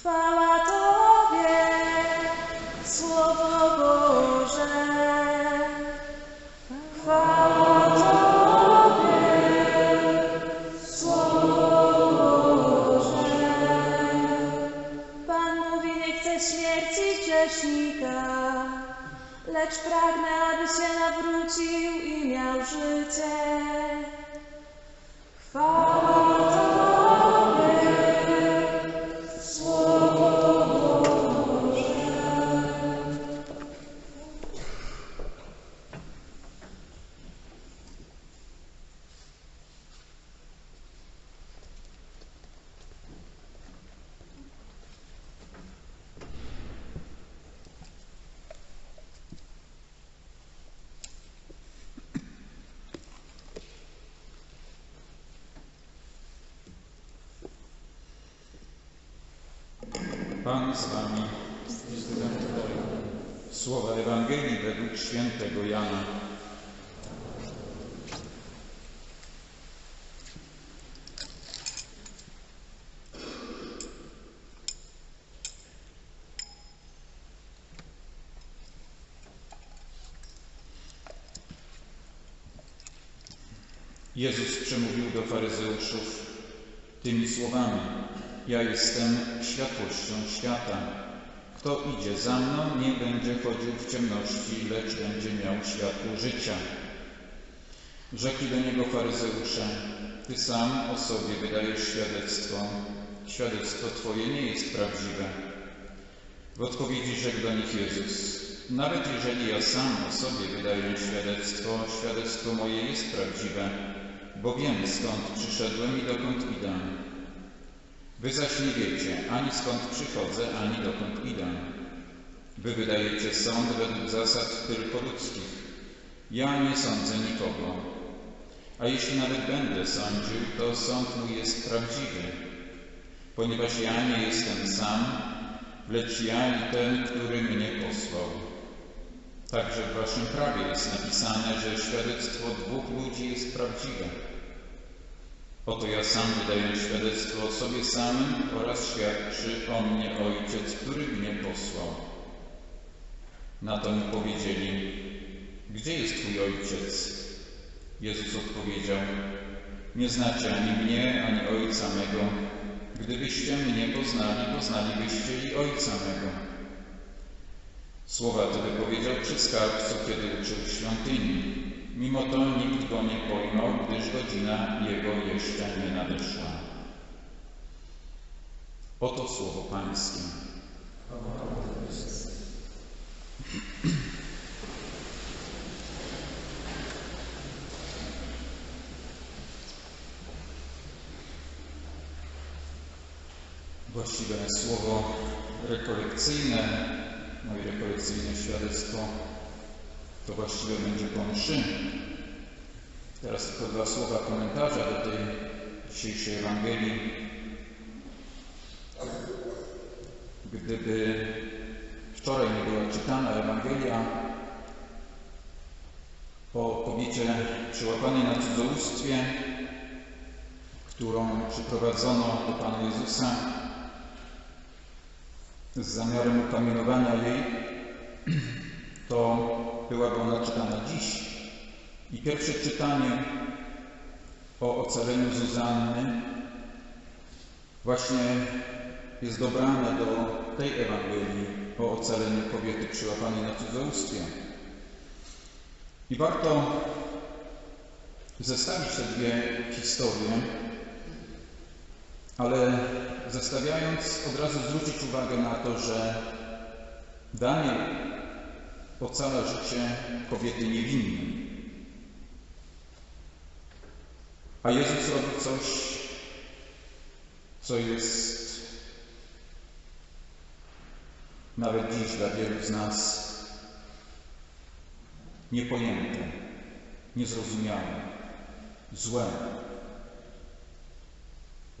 Chwała Tobie, Słowo Boże. Chwała Tobie, Słowo Boże. Pan mówi, nie chce śmierci grzesznika, lecz pragnę, aby się nawrócił i miał życie. Chwała Pan z wami. Słowa Ewangelii według świętego Jana. Jezus przemówił do faryzeuszów tymi słowami: Ja jestem światłością świata. Kto idzie za mną, nie będzie chodził w ciemności, lecz będzie miał światło życia. Rzekli do niego faryzeusze: Ty sam o sobie wydajesz świadectwo. Świadectwo Twoje nie jest prawdziwe. W odpowiedzi rzekł do nich Jezus: Nawet jeżeli ja sam o sobie wydaję świadectwo, świadectwo moje jest prawdziwe, bo wiem skąd przyszedłem i dokąd idę. Wy zaś nie wiecie ani skąd przychodzę, ani dokąd idę. Wy wydajecie sąd według zasad tylko ludzkich. Ja nie sądzę nikogo. A jeśli nawet będę sądził, to sąd mój jest prawdziwy, ponieważ ja nie jestem sam, lecz ja i ten, który mnie posłał. Także w waszym prawie jest napisane, że świadectwo dwóch ludzi jest prawdziwe. Oto ja sam wydaję świadectwo o sobie samym oraz świadczy o mnie Ojciec, który mnie posłał. Na to mu powiedzieli, gdzie jest Twój Ojciec? Jezus odpowiedział, nie znacie ani mnie, ani Ojca mego. Gdybyście mnie poznali, poznalibyście i Ojca mego. Słowa te wypowiedział przy skarbcu, kiedy uczył w świątyni. Mimo to nikt go nie pojmał, gdyż godzina jego jeszcze nie nadeszła. Oto słowo Pańskie. Właściwe słowo rekolekcyjne, moje rekolekcyjne świadectwo to właściwie będzie po mszy. Teraz tylko dwa słowa komentarza do tej dzisiejszej Ewangelii. Gdyby wczoraj nie była czytana Ewangelia o kobiecie przyłapanej na cudzołóstwie, którą przyprowadzono do Pana Jezusa z zamiarem ukamienowania jej, to byłaby ona czytana dziś. I pierwsze czytanie o ocaleniu Zuzanny właśnie jest dobrane do tej Ewangelii o ocaleniu kobiety przyłapanej na cudzołóstwie. I warto zestawić te dwie historie, ale zestawiając od razu zwrócić uwagę na to, że Daniel ocala życie kobiety niewinnej. A Jezus robi coś, co jest nawet dziś dla wielu z nas niepojęte, niezrozumiałe, złe.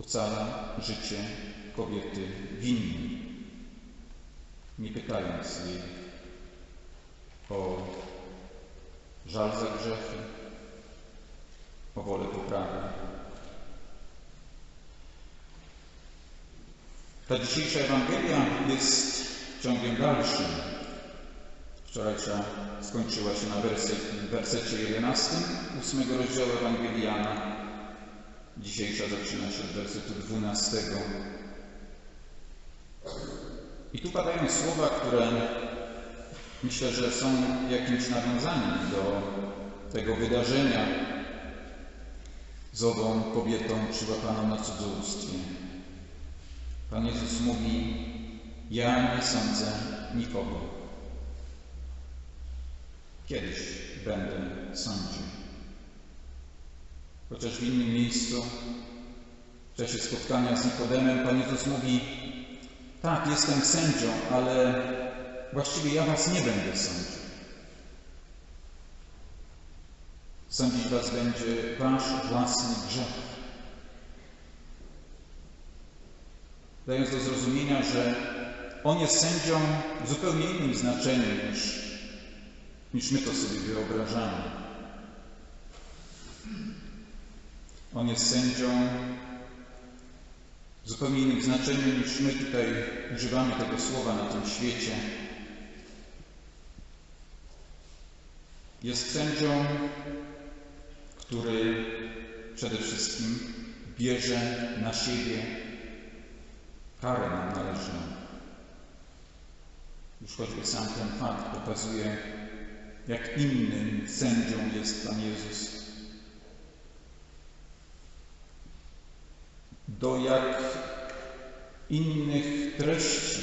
Ocala życie kobiety winnej, nie pytając jej o żal za grzechy, o wolę poprawy. Ta dzisiejsza Ewangelia jest ciągiem dalszym. Wczorajsza skończyła się na wersecie 11 ósmego rozdziału Ewangelii Jana. Dzisiejsza zaczyna się od wersetu 12. I tu padają słowa, które myślę, że są jakimś nawiązaniem do tego wydarzenia z ową kobietą przyłapaną na cudzołóstwie. Pan Jezus mówi: Ja nie sądzę nikogo. Kiedyś będę sądził. Chociaż w innym miejscu, w czasie spotkania z Nikodemem, Pan Jezus mówi: Tak, jestem sędzią, ale właściwie ja was nie będę sądził. Sądzić was będzie wasz własny grzech. Dając do zrozumienia, że on jest sędzią w zupełnie innym znaczeniu niż, niż my to sobie wyobrażamy. On jest sędzią w zupełnie innym znaczeniu niż my tutaj używamy tego słowa na tym świecie. Jest sędzią, który przede wszystkim bierze na siebie karę nam należną. Już choćby sam ten fakt pokazuje, jak innym sędzią jest Pan Jezus. Do jak innych treści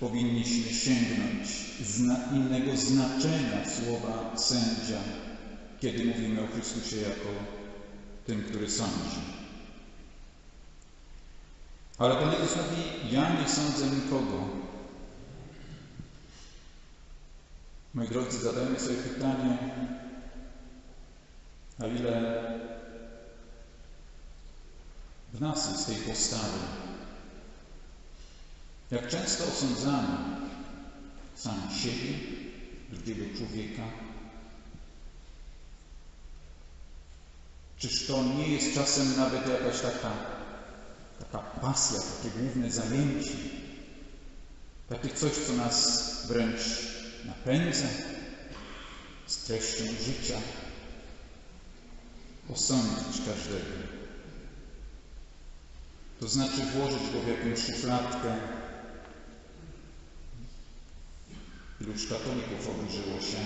powinniśmy sięgnąć, zna, innego znaczenia słowa sędzia, kiedy mówimy o Chrystusie jako tym, który sądzi. Ale Pan Jezus mówi, ja nie sądzę nikogo. Moi drodzy, zadajmy sobie pytanie, a ile w nas jest tej postawy? Jak często osądzamy sam siebie, drugiego człowieka? Czyż to nie jest czasem nawet jakaś taka, taka pasja, takie główne zajęcie, takie coś, co nas wręcz napędza z treścią życia, osądzić każdego. To znaczy włożyć go w jakąś szufladkę. Iluż katolików oburzyło się,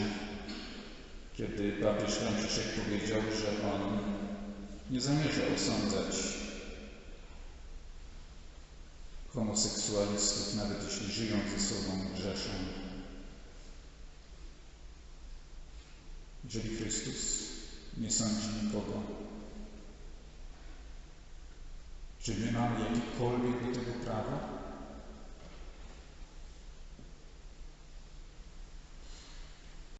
kiedy papież Franciszek powiedział, że on nie zamierza osądzać homoseksualistów, nawet jeśli żyją ze sobą, grzeszą. Jeżeli Chrystus nie sądzi nikogo, czy my mamy jakiekolwiek do tego prawa?